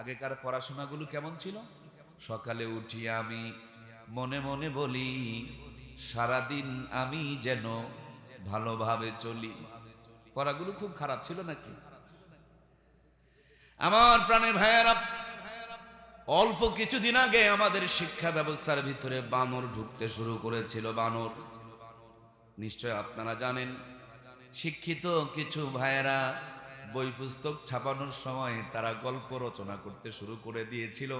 আগেকার পড়াশোনাগুলো কেমন ছিল? সকালে উঠি আমি, মনে মনে বলি, সারাদিন আমি যেন ভালোভাবে চলি। পড়াগুলো খুব খারাপ ছিল নাকি? আমার প্রাণের ভাইয়ারা, অল্প কিছুদিন আগে আমাদের শিক্ষা ব্যবস্থার ভিতরে বানর ঢুকতে শুরু করেছিল, বানর। নিশ্চয় আপনারা জানেন, শিক্ষিত কিছু ভাইয়েরা বই পুস্তক ছাপানোর সময় তারা গল্প রচনা করতে শুরু করে দিয়েছিল।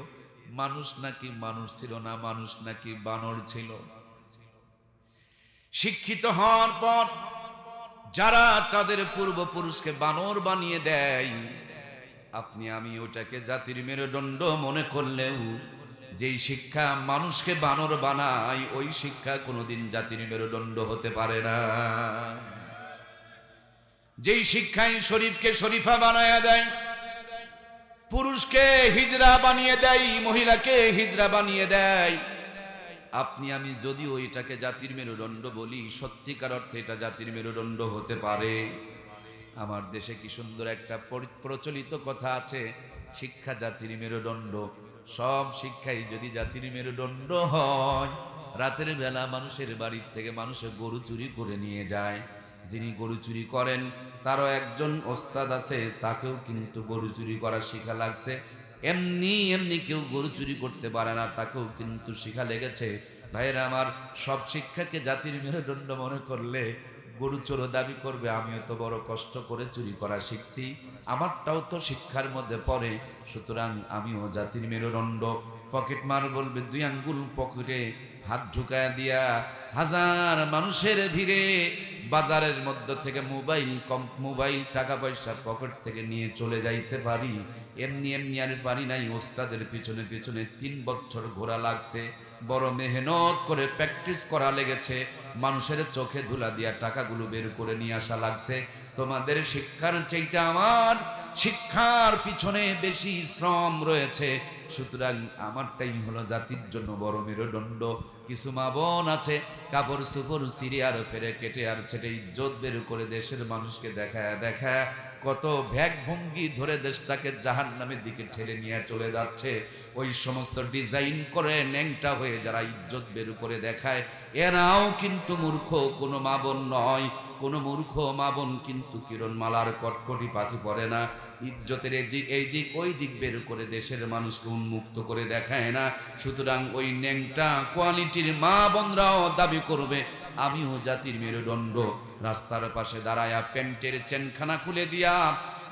মানুষ নাকি মানুষ ছিল না, মানুষ নাকি বানর ছিল। শিক্ষিত হওয়ার পর যারা তাদের পূর্বপুরুষকে বানর বানিয়ে দেয়, আপনি আমি ওটাকে জাতির মেরুদণ্ড মনে করলেও যেই শিক্ষা মানুষকে বানর বানায়, ওই শিক্ষা কোনোদিন জাতির মেরুদণ্ড হতে পারে না। যেই শিক্ষায় শরীফকে শরীফা বানায় দেয়, পুরুষকে হিজরা বানিয়ে দেয়, মহিলাকে হিজরা বানিয়ে দেয়। আপনি, আমি যদিও এটাকে জাতির মেরুদণ্ড বলি, সত্যিকার অর্থে এটা জাতির মেরুদণ্ড হতে পারে। আমার দেশে কি সুন্দর একটা পরি- প্রচলিত কথা আছে, শিক্ষা জাতির মেরুদণ্ড। সব শিক্ষাই যদি জাতির মেরুদণ্ড হয়, রাতের বেলা মানুষের বাড়ির থেকে মানুষের গরু চুরি করে নিয়ে যায়। যিনি গরু চুরি করেন, তারও একজন ওস্তাদ আছে, তাকেও কিন্তু গরু চুরি করা শিখা লাগছে। এমনি এমনি কেউ গরু চুরি করতে পারে না, তাকেও কিন্তু শিখা লেগেছে। ভাইয়েরা আমার, সব শিক্ষাকে জাতির মেরুদণ্ড মনে করলে গরু চোরও দাবি করবে, আমিও তো বড় কষ্ট করে চুরি করা শিখছি। আমারটাও তো শিক্ষার মধ্যে পড়ে, সুতরাং আমিও জাতির মেরুদণ্ড। পকেট মার বলবে, দুই আঙ্গুল পকেটে হাত ঢুকায় দিয়া, হাজার মানুষের ভিড়ে বাজারের মধ্য থেকে মোবাইল কম, মোবাইল টাকা পয়সা পকেট থেকে নিয়ে চলে যাইতে পারি। এমনি এমনি আর পারি নাই, ওস্তাদের পিছনে পিছনে তিন বছর ঘোরা লাগছে। বড় মেহনত করে প্র্যাকটিস করা লেগেছে। মানুষের চোখে ধুলা দিয়া টাকাগুলো বের করে নিয়ে আসা লাগছে। তোমাদের শিক্ষার চাইতে আমার শিক্ষার পিছনে বেশি শ্রম রয়েছে। সুতরাং আমারটাই হলো জাতির জন্য বড় মেরুদণ্ড। কিছু মা বোন আছে, কাপড় সুপড় সিঁড়ি আর ফেরে কেটে আর ছেটে ইজ্জত বের করে দেশের মানুষকে দেখায় দেখায়। কত ভ্যাগ ভঙ্গি ধরে দেশটাকে জাহান নামের দিকে ঠেলে নিয়ে চলে যাচ্ছে। ওই সমস্ত ডিজাইন করে ন্যাংটা হয়ে যারা ইজ্জত বের করে দেখায়, এরাও কিন্তু মূর্খ, কোনো মা বোন নয়। কোনো মূর্খ মা বোন কিন্তু কিরণমালার কটকটি পাখি পড়ে না। ইজ্জতের এই দিক ওই দিক বের করে দেশের মানুষকে উন্মুক্ত করে দেখায় না। সুতরাং ওই ন্যাংটা কোয়ালিটির মা বোনরাও দাবি করবে, আমিও জাতির মেরুদণ্ড। রাস্তার পাশে দাঁড়ায়া প্যান্টের চেনখানা খুলে দিয়া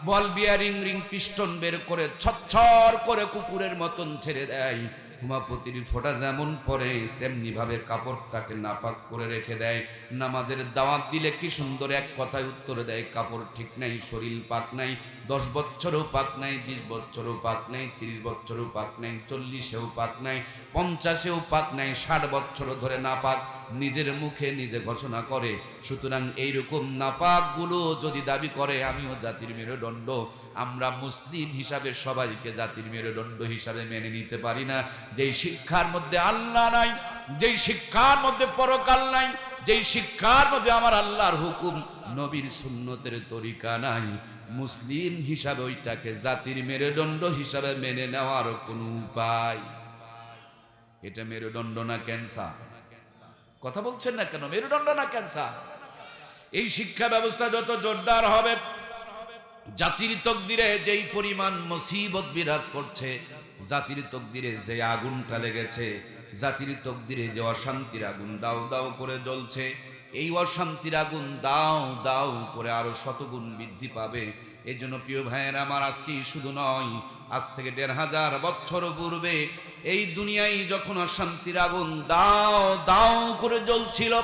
বল বিয়ারিং রিং পিস্টন বের করে ছচ্ছর করে কুকুরের মতন ছেড়ে দেয়। হুমাপতির ফোঁটা যেমন পরে তেমনি ভাবে কাপড়টাকে নাপাক করে রেখে দেয়। নামাজের দাওয়াত দিলে কি সুন্দর এক কথায় উত্তর দেয়, কাপড় ঠিক নাই, শরীর পাক নাই, দশ বছরও পাক নাই, বিশ বছরও পাক নাই, তিরিশ বছরও পাক নাই, চল্লিশেও পাক নাই, পঞ্চাশেও পাক নাই, ষাট বছর ধরে না পাক নিজের মুখে নিজে ঘোষণা করে। সুতরাং এইরকম নাপাকগুলো যদি দাবি করে, আমিও জাতির মেরুদণ্ড। আমরা মুসলিম হিসাবে সবাইকে জাতির মেরুদণ্ড হিসাবে মেনে নিতে পারি না। যেই শিক্ষার মধ্যে আল্লাহ নাই, যেই শিক্ষার মধ্যে পরকাল নাই, যেই শিক্ষার মধ্যে আমার আল্লাহর হুকুম নবীর সুন্নতের তরিকা নাই, মুসলিম হিসাবে ওইটাকে জাতির মেরুদণ্ড হিসাবে মেনে নেওয়ার কোনো উপায়। এটা মেরুদণ্ড না ক্যান্সার? কথা বলছেন না কেন? মেরুদণ্ড না ক্যান্সার? এই শিক্ষা ব্যবস্থা যত জোরদার হবে জাতির তকদিরে যেই পরিমাণ মুসিবত বিরাজ করছে, জাতির তকদিরে যে আগুনটা লেগেছে, জাতির তকদিরে যে অশান্তির আগুন দাও দাও করে জ্বলছে, এই অশান্তির আগুন দাও দাও করে আরও শতগুণ বৃদ্ধি পাবে। এই জন্য প্রিয় ভাইয়ের আমার আজকেই শুধু নয়, আজ থেকে দেড় হাজার বছর পূর্বে এই দুনিয়ায় যখন অশান্তির আগুন দাও দাও করে জ্বলছিল,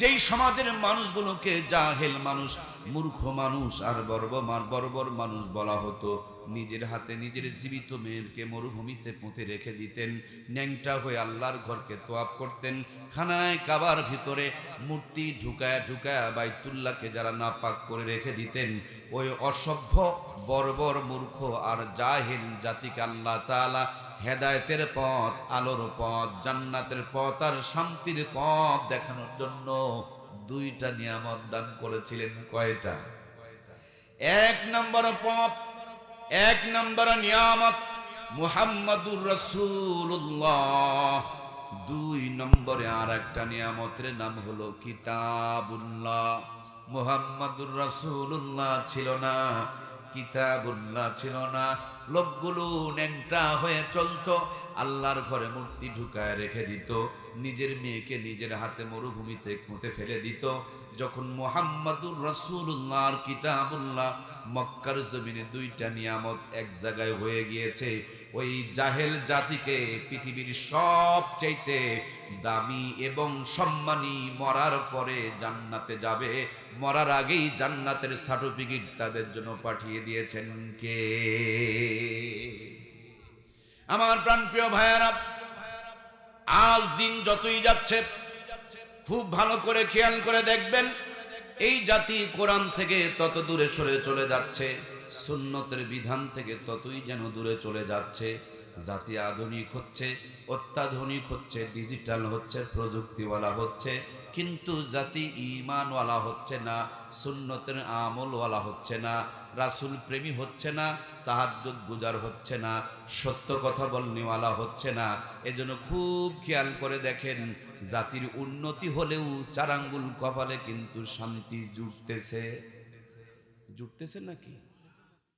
যেই সমাজের মানুষগুলোকে জাহেল মানুষ মূর্খ মানুষ আর বর্বমান বর্বর মানুষ বলা হতো। নিজের হাতে নিজের জীবিত মেয়েকে মরুভূমিতে পুঁতে রেখে দিতেন। ন্যাংটা হয়ে আল্লাহর ঘরকে তোয়াপ করতেন। খানায় কাবার ভিতরে মূর্তি ঢুকায় ঢুকায় বাইতুল্লাহকে যারা নাপাক করে রেখে দিতেন। ওই অসভ্য, বর্বর, মূর্খ আর জাহেল জাতিকে আল্লাহ তাআলা হেদায়তের পথ, আলোর পথ, জান্নাতের পথ আর শান্তির পথ দেখানোর জন্য দুইটা নিয়ামত দান করেছিলেন কয়টা? এক নম্বর পথ এক নম্বর নিয়ামত, মুহাম্মাদুর রসুল্লাহ দুই নম্বরে আর একটা নিয়ামতের নাম হলো কিতাবুল্লাহ। মুহাম্মাদুর রসুল্লাহ ছিল না। কিতাবুল্লাহ ছিল না। লোকগুলো ন্যাংটা হয়ে চলতো। আল্লাহর ঘরে মূর্তি ঢুকায় রেখে দিত। নিজের মেয়েকে নিজের হাতে মরুভূমিতে পুঁতে ফেলে দিত। যখন মোহাম্মদুর রসুল্লাহ আর কিতাবুল্লাহ মক্কার জমিনে দুইটা নিয়ামত এক জায়গায় হয়ে গিয়েছে, ওই জাহেল জাতিকে পৃথিবীর সব চাইতে দামি এবং সম্মানী মরার পরে জান্নাতে যাবে। মরার আগেই জান্নাতের সার্টিফিকেট তাদের জন্য পাঠিয়ে দিয়েছেন কে? আমার প্রাণপ্রিয় ভাইয়ারা, আজ দিন যতই যাচ্ছে, খুব ভালো করে খেয়াল করে দেখবেন, এই জাতি কোরআন থেকে তত দূরে সরে চলে যাচ্ছে, সুন্নতের বিধান থেকে ততই যেন দূরে চলে যাচ্ছে। জাতি আধুনিক হচ্ছে, অত্যাধুনিক হচ্ছে ডিজিটাল হচ্ছে, প্রযুক্তিওয়ালা হচ্ছে, কিন্তু জাতি ইমানওয়ালা হচ্ছে না, সুন্নতের আমলওয়ালা হচ্ছে না রাসুল প্রেমী হচ্ছে না, তাহাজ্জুদ গুজার হচ্ছে না, সত্য কথা বলনেওয়ালা হচ্ছে না। এজন্য খুব খেয়াল করে দেখেন, জাতির উন্নতি হলেও চারাঙ্গুল কপালে কিন্তু শান্তি জুটতেছে। জুটতেছে নাকি?